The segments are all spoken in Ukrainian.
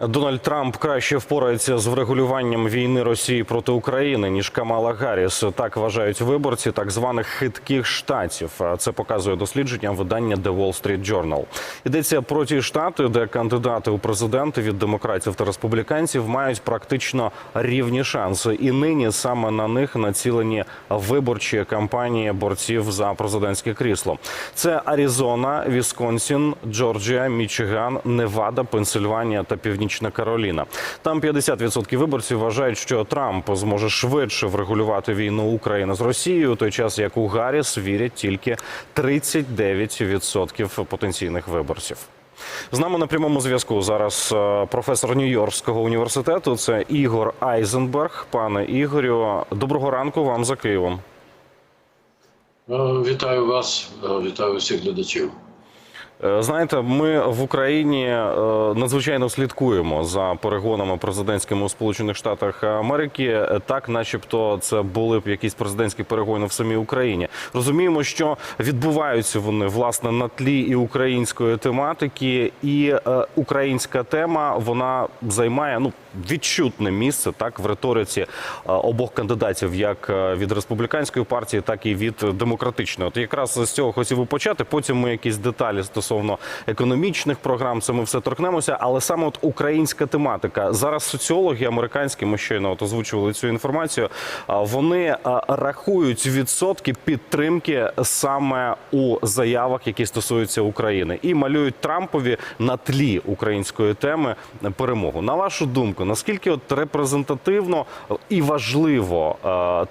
Дональд Трамп краще впорається з врегулюванням війни Росії проти України ніж Камала Гарріс. Так вважають виборці так званих хитких штатів. Це показує дослідження видання The Wall Street Journal. Йдеться про ті штати, де кандидати у президенти від демократів та республіканців мають практично рівні шанси, і нині саме на них націлені виборчі кампанії борців за президентське крісло. Це Аризона, Вісконсін, Джорджія, Мічиган, Невада, Пенсильванія та Північна Кароліна. Там 50% виборців вважають, що Трамп зможе швидше врегулювати війну України з Росією, у той час як у Гарріс вірять тільки 39% потенційних виборців. З нами на прямому зв'язку зараз е, професор Нью-Йоркського університету. Це Ігор Айзенберг. Пане Ігорю, доброго ранку вам за Києвом. Е, Вітаю вас, е, вітаю всіх глядачів. Е, Знаєте, ми в Україні е, надзвичайно слідкуємо за перегонами президентськими у Сполучених Штатах Америки. Так, начебто, це були б якісь президентські перегони в самій Україні. Розуміємо, що відбуваються вони власне на тлі і української тематики, і е, українська тема вона займає ну відчутне місце так в риториці обох кандидатів, як від республіканської партії, так і від демократичної. От якраз з цього хотів би почати. Потім ми якісь деталі стосовно економічних програм. Це ми все торкнемося. Але саме от українська тематика зараз соціологи американські, ми щойно от озвучували цю інформацію. Вони рахують відсотки підтримки саме у заявах, які стосуються України, і малюють Трампові на тлі української теми перемогу. На вашу думку, наскільки от репрезентативно і важливо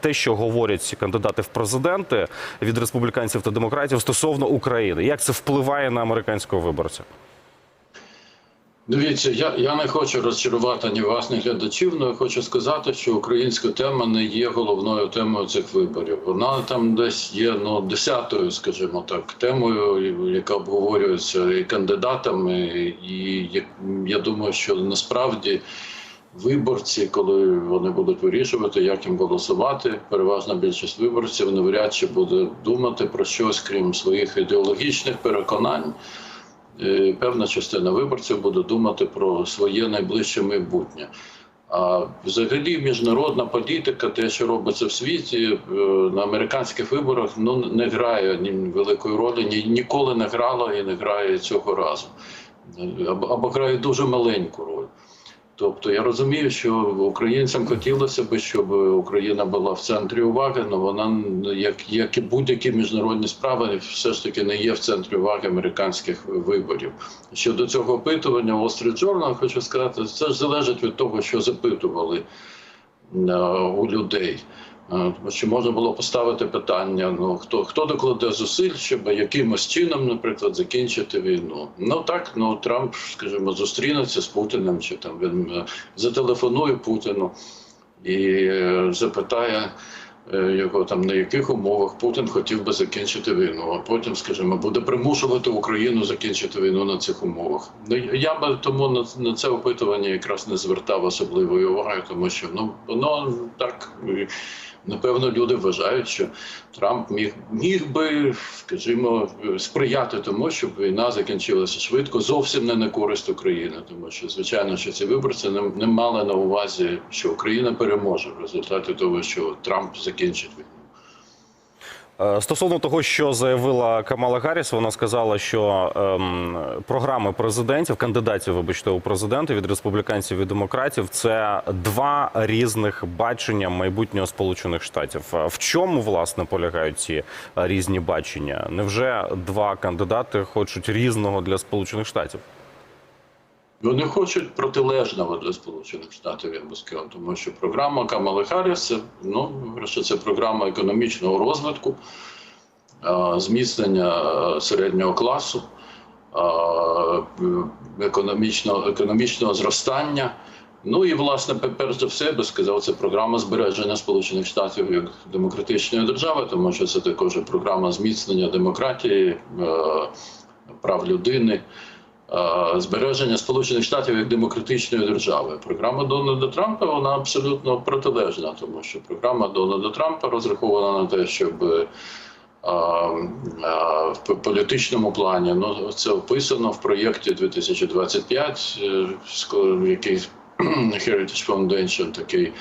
те, що говорять кандидати в президенти від республіканців та демократів стосовно України, як це впливає на американського виборця? Дивіться, я, я не хочу розчарувати ні вас, ні глядачів, але хочу сказати, що українська тема не є головною темою цих виборів. Вона там десь є ну, десятою, скажімо так, темою, яка обговорюється і кандидатами. І я, я думаю, що насправді виборці, коли вони будуть вирішувати, як їм голосувати, переважна більшість виборців навряд чи буде думати про щось, крім своїх ідеологічних переконань. Е, Певна частина виборців буде думати про своє найближче майбутнє. А взагалі міжнародна політика, те, що робиться в світі е, на американських виборах, ну не грає ні великої ролі, ні ніколи не грала і не грає цього разу, Е, або, або грає дуже маленьку роль. Тобто я розумію, що українцям хотілося б, щоб Україна була в центрі уваги, але вона, як, як і будь-які міжнародні справи, все ж таки не є в центрі уваги американських виборів. Щодо цього опитування Wall Street Journal, хочу сказати, це ж залежить від того, що запитували е, у людей. Е, Тому що можна було поставити питання: ну хто хто докладе зусиль, щоб якимось чином, наприклад, закінчити війну. Ну так, ну Трамп, скажімо, зустрінеться з Путіним, чи там він е, зателефонує Путіну і е, запитає. е, Його там на яких умовах Путін хотів би закінчити війну, а потім, скажімо, буде примушувати Україну закінчити війну на цих умовах. Ну я би тому на, на це опитування якраз не звертав особливої уваги, тому що ну воно так е, Напевно, люди вважають, що Трамп міг міг би, скажімо, сприяти тому, щоб війна закінчилася швидко, зовсім не на користь України, тому що звичайно, що ці виборці не, не мали на увазі, що Україна переможе в результаті того, що Трамп закінчить війну. Е, Стосовно того, що заявила Камала Гарріс, вона сказала, що ем, програми президентів, кандидатів, вибачте, у президенти від республіканців і демократів це два різних бачення майбутнього Сполучених Штатів. Е, В чому власне полягають ці різні бачення? Невже два кандидати хочуть різного для Сполучених Штатів? Вони хочуть протилежного для Сполучених Штатів, би сказав, тому що програма Камали Харріс, ну, що це програма економічного розвитку, зміцнення середнього класу, економічного, економічного зростання. Ну і власне, перш за все, я би сказав, це програма збереження Сполучених Штатів як демократичної держави, тому що це також програма зміцнення демократії, прав людини. Е, збереження Сполучених Штатів як демократичної держави. Програма Дональда Трампа вона абсолютно протилежна, тому що програма Дональда Трампа розрахована на те, щоб е, а, в політичному плані ну це описано в проєкті 2025, е, ско- який Heritage Foundation, такий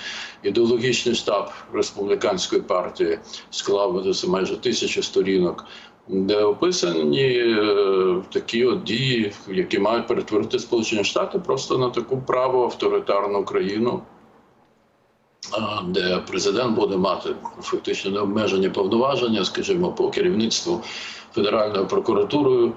ідеологічний штаб республіканської партії, склав майже тисячу сторінок, де описані е, такі от дії, які мають перетворити Сполучені Штати просто на таку право авторитарну країну, де президент буде мати фактично необмежені повноваження, скажімо, по керівництву Федеральною прокуратурою,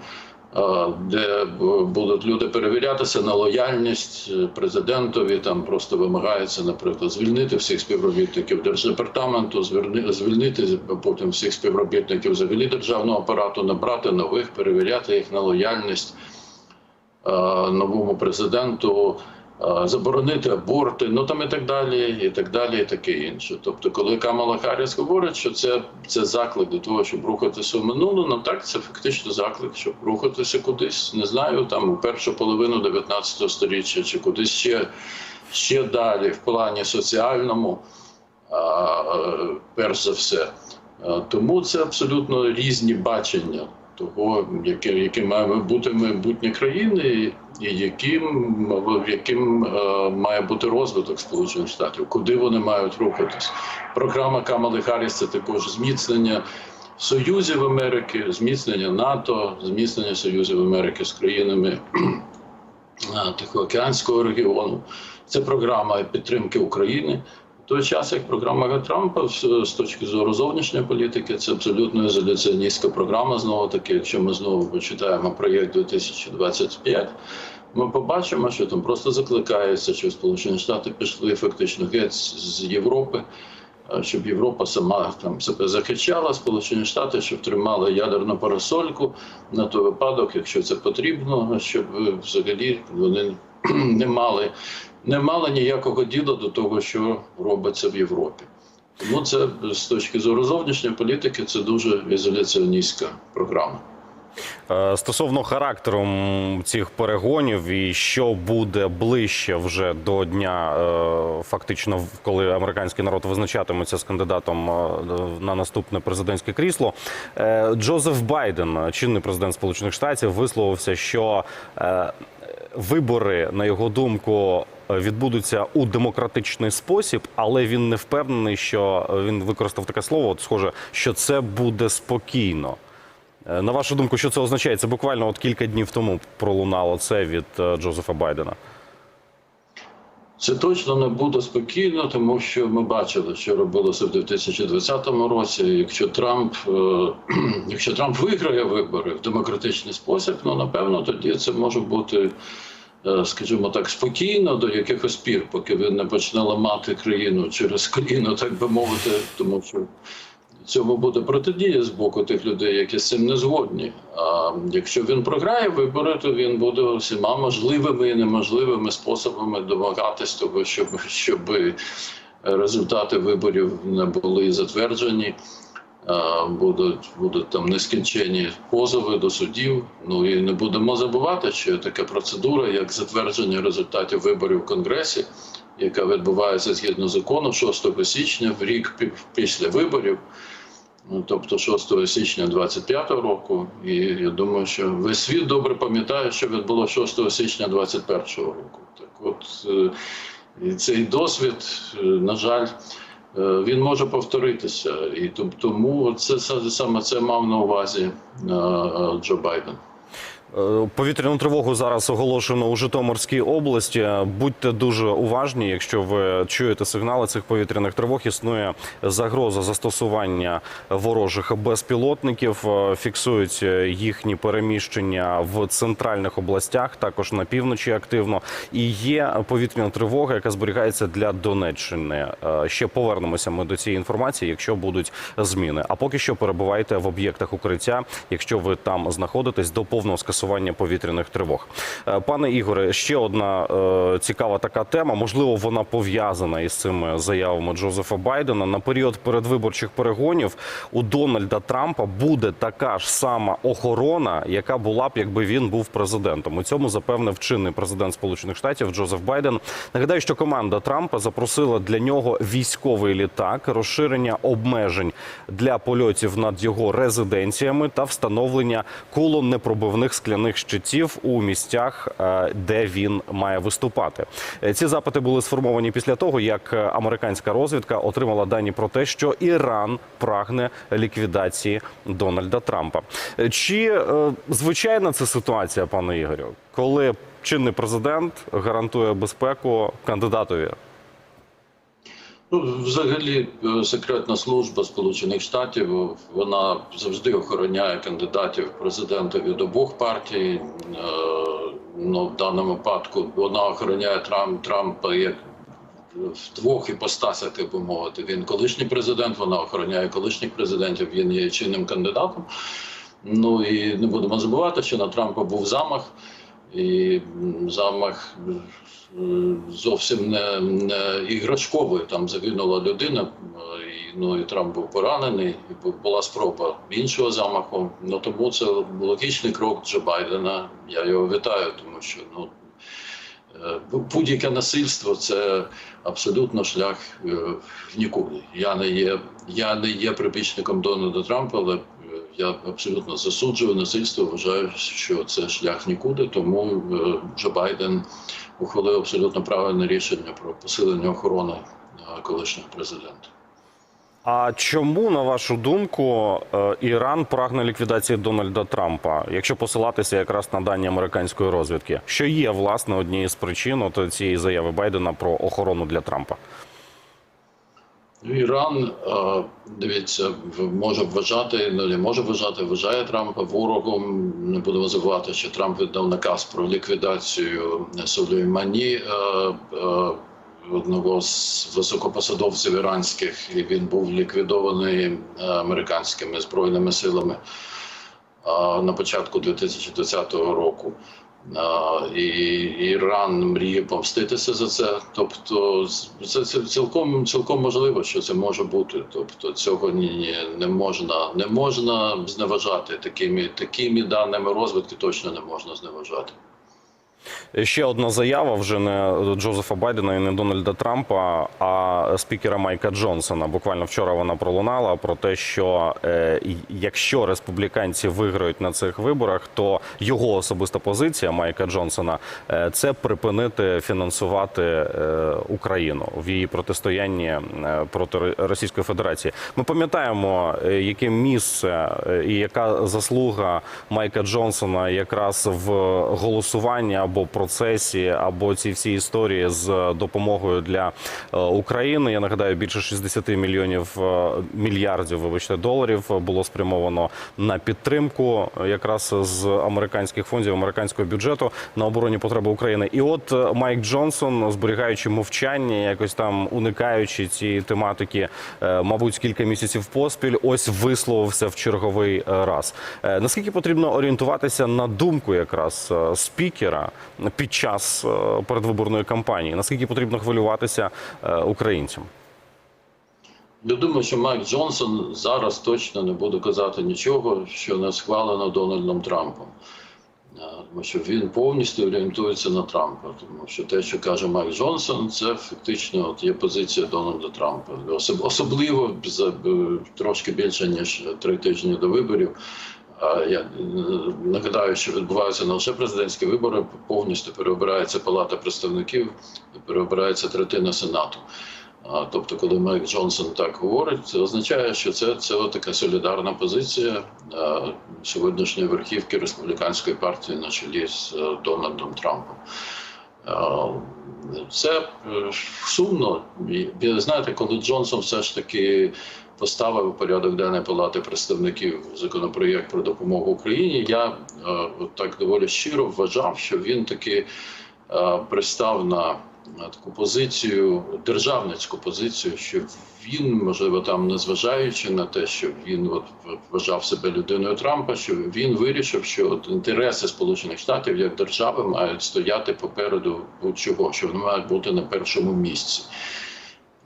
де будуть люди перевірятися на лояльність е, президентові. Там просто вимагається, наприклад, звільнити всіх співробітників держдепартаменту, звільни- звільнити потім всіх співробітників взагалі державного апарату, набрати нових, перевіряти їх на лояльність е, новому президенту, заборонити аборти, ну там і так далі, і так далі, і таке інше. Тобто, коли Камала Харріс говорить, що це, це заклик до того, щоб рухатися в минуле, ну так це фактично заклик, щоб рухатися кудись, не знаю, там у першу половину 19 століття чи кудись ще, ще далі в плані соціальному, перш за все. Тому це абсолютно різні бачення того, яке, яке має бути майбутнє країни, і яким, в яким е, має бути розвиток Сполучених Штатів, куди вони мають рухатись. Програма Камали Харріс – це також зміцнення союзів Америки, зміцнення НАТО, зміцнення союзів Америки з країнами е, Тихоокеанського регіону. Це програма підтримки України. Той час, як програма Трампа з з точки зору зовнішньої політики, це абсолютно ізоляціоністська програма. Знову таки, якщо ми знову почитаємо проєкт 2025, ми побачимо, що там просто закликається, що Сполучені Штати пішли фактично геть з Європи, е, щоб Європа сама там себе захищала, Сполучені Штати, щоб тримали ядерну парасольку на той випадок, якщо це потрібно, щоб е, взагалі вони не мали, не мали ніякого діла до того, що робиться в Європі. Тому це з точки зору зовнішньої політики це дуже ізоляціоністська програма. Е, Стосовно характеру цих перегонів і що буде ближче вже до дня, е, фактично, коли американський народ визначатиметься з кандидатом е, на наступне президентське крісло, Джозеф Байден, чинний президент Сполучених Штатів, висловився, що вибори, на його думку, відбудуться у демократичний спосіб, але він не впевнений, що е, він використав таке слово, от схоже, що це буде спокійно. Е, На вашу думку, що це означає? Це буквально от кілька днів тому пролунало це від е, Джозефа Байдена. Це точно не буде спокійно, тому що ми бачили, що робилося в 2020 році. Якщо Трамп, якщо Трамп виграє вибори в демократичний спосіб, ну напевно тоді це може бути, скажімо так, спокійно до якихось пір, поки він не почне ламати країну через коліно, так би мовити, тому що цьому буде протидія з боку тих людей, які з цим не згодні. А якщо він програє вибори, то він буде всіма можливими і неможливими способами домагатись того, щоб, щоб результати виборів не були затверджені. Будуть, будуть там нескінчені позови до судів. Ну і не будемо забувати, що є така процедура, як затвердження результатів виборів в Конгресі, яка відбувається згідно закону 6 січня, в рік після виборів. Ну, тобто 6 січня 25-го року, і я думаю, що весь світ добре пам'ятає, що відбулося 6 січня 21-го року. Так от е, цей досвід, е, на жаль, він може повторитися. І том- тому це саме це мав на увазі е, е, Джо Байден. Е, Повітряну тривогу зараз оголошено у Житомирській області. Будьте дуже уважні, якщо ви чуєте сигнали цих повітряних тривог. Існує загроза застосування ворожих безпілотників. Е, Фіксують їхні переміщення в центральних областях, також на півночі активно. І є повітряна тривога, яка зберігається для Донеччини. Е, Ще повернемося ми до цієї інформації, якщо будуть зміни. А поки що перебувайте в об'єктах укриття, якщо ви там знаходитесь до повного скасування застосування повітряних тривог. Е, Пане Ігоре, ще одна е, цікава така тема. Можливо, вона пов'язана із цими заявами Джозефа Байдена. На період передвиборчих перегонів у Дональда Трампа буде така ж сама охорона, яка була б, якби він був президентом. У цьому запевнив чинний президент Сполучених Штатів Джозеф Байден. Нагадаю, що команда Трампа запросила для нього військовий літак, розширення обмежень для польотів над його резиденціями та встановлення колонепробивних кулонепробивних скляних щитів у місцях, е, де він має виступати. Е, Ці запити були сформовані після того, як е, американська розвідка отримала дані про те, що Іран прагне ліквідації Дональда Трампа. Чи звичайна це ситуація, пане Ігорю, коли чинний президент гарантує безпеку кандидатові? Ну, взагалі, е, секретна служба Сполучених Штатів вона завжди охороняє кандидатів в президенти від обох партій. Е, Ну, в даному випадку вона охороняє Трамп, Трампа як в двох іпостасях, так би мовити. Він колишній президент, вона охороняє колишніх президентів, він є чинним кандидатом. Ну і не будемо забувати, що на Трампа був замах, і замах е, зовсім не, не іграшковий. Там загинула людина, е, і, ну і Трамп був поранений, і бу- була спроба іншого замаху. Ну тому це логічний крок Джо Байдена. Я його вітаю, тому що ну. Е, Будь-яке насильство це абсолютно шлях е, в нікуди. Я не є, я не є прибічником Дональда Трампа, але е, я абсолютно засуджую насильство. Вважаю, що це шлях нікуди. Тому Джо Байден ухвалив абсолютно правильне рішення про посилення охорони колишнього президента. А чому, на вашу думку, е, Іран прагне ліквідації Дональда Трампа, якщо посилатися якраз на дані американської розвідки, що є власне однією з причин от цієї заяви Байдена про охорону для Трампа? Ну, Іран, е, дивіться, може вважати, ну не може вважати, вважає Трампа ворогом. Не будемо забувати, що Трамп віддав наказ про ліквідацію Сулеймані, е, одного з високопосадовців іранських, і він був ліквідований е, американськими збройними силами е, на початку 2020 року. А, і Іран мріє помститися за це. Тобто, це, це цілком цілком можливо, що це може бути. Тобто, цього ні, не можна не можна зневажати такими такими даними розвитки. Точно не можна зневажати. Ще одна заява вже не Джозефа Байдена і не Дональда Трампа, а спікера Майка Джонсона. Буквально вчора вона пролунала про те, що е, якщо республіканці виграють на цих виборах, то його особиста позиція Майка Джонсона е, це припинити фінансувати е, Україну в її протистоянні проти Ро- Російської Федерації. Ми пам'ятаємо, яке місце і яка заслуга Майка Джонсона якраз в голосуванні або процесі, або ці всі історії з допомогою для е, України. Я нагадаю, більше 60 мільйонів е, мільярдів, вибачте, доларів було спрямовано на підтримку е, якраз з американських фондів, американського бюджету на оборонні потреби України. І от е, Майк Джонсон, зберігаючи мовчання, якось там уникаючи цієї тематики, е, мабуть, кілька місяців поспіль, ось висловився в черговий е, раз. Е, Наскільки потрібно орієнтуватися на думку якраз е, спікера під час е, передвиборної кампанії? Наскільки потрібно хвилюватися е, українцям? Я думаю, що Майк Джонсон зараз точно не буде казати нічого, що не схвалено Дональдом Трампом. Е, Тому що він повністю орієнтується на Трампа. Тому що те, що каже Майк Джонсон, це фактично от є позиція Дональда Трампа. Особливо трошки більше ніж три тижні до виборів. Я е, нагадаю, що відбуваються не лише президентські вибори, повністю переобирається Палата представників, переобирається третина Сенату. Тобто, коли Майк Джонсон так говорить, це означає, що це, це така солідарна позиція сьогоднішньої верхівки республіканської партії на чолі з е, Дональдом Трампом. Це е, сумно. Знаєте, коли Джонсон все ж таки поставив у порядок денний Палати представників законопроєкт про допомогу Україні, я е, от так доволі щиро вважав, що він таки е, пристав на таку позицію, державницьку позицію, що він, можливо, там незважаючи на те, що він от вважав себе людиною Трампа, що він вирішив, що от інтереси Сполучених Штатів як держави мають стояти попереду будь-чого, що вони мають бути на першому місці.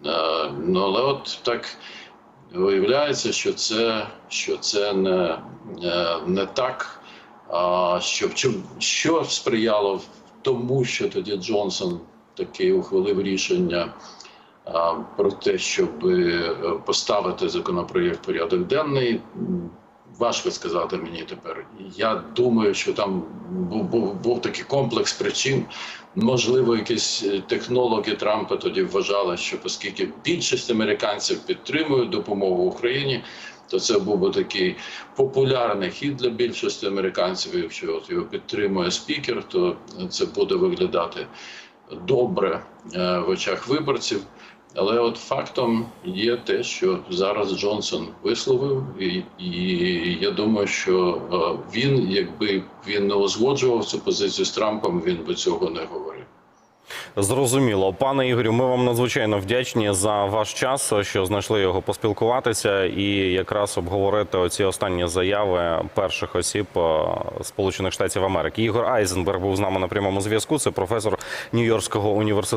Е, Ну але от так виявляється, що це, що це не, е, не так. А що, що, сприяло тому, що тоді Джонсон таки ухвалив рішення а, про те, щоб е, поставити законопроєкт порядок денний. Важко сказати мені тепер. Я думаю, що там був, був, був такий комплекс причин. Можливо, якісь е, технологи Трампа тоді вважали, що оскільки більшість американців підтримують допомогу Україні, то це був би такий популярний хід для більшості американців. Якщо от його підтримує спікер, то це буде виглядати добре е, в очах виборців. Але от фактом є те, що зараз Джонсон висловив, і, і я думаю, що е, він, якби він не узгоджував цю позицію з Трампом, він би цього не говорив. Зрозуміло, пане Ігорю. Ми вам надзвичайно вдячні за ваш час, що знайшли його поспілкуватися і якраз обговорити оці останні заяви перших осіб е, Сполучених Штатів Америки. Ігор Айзенберг був з нами на прямому зв'язку. Це професор Нью-Йоркського університету.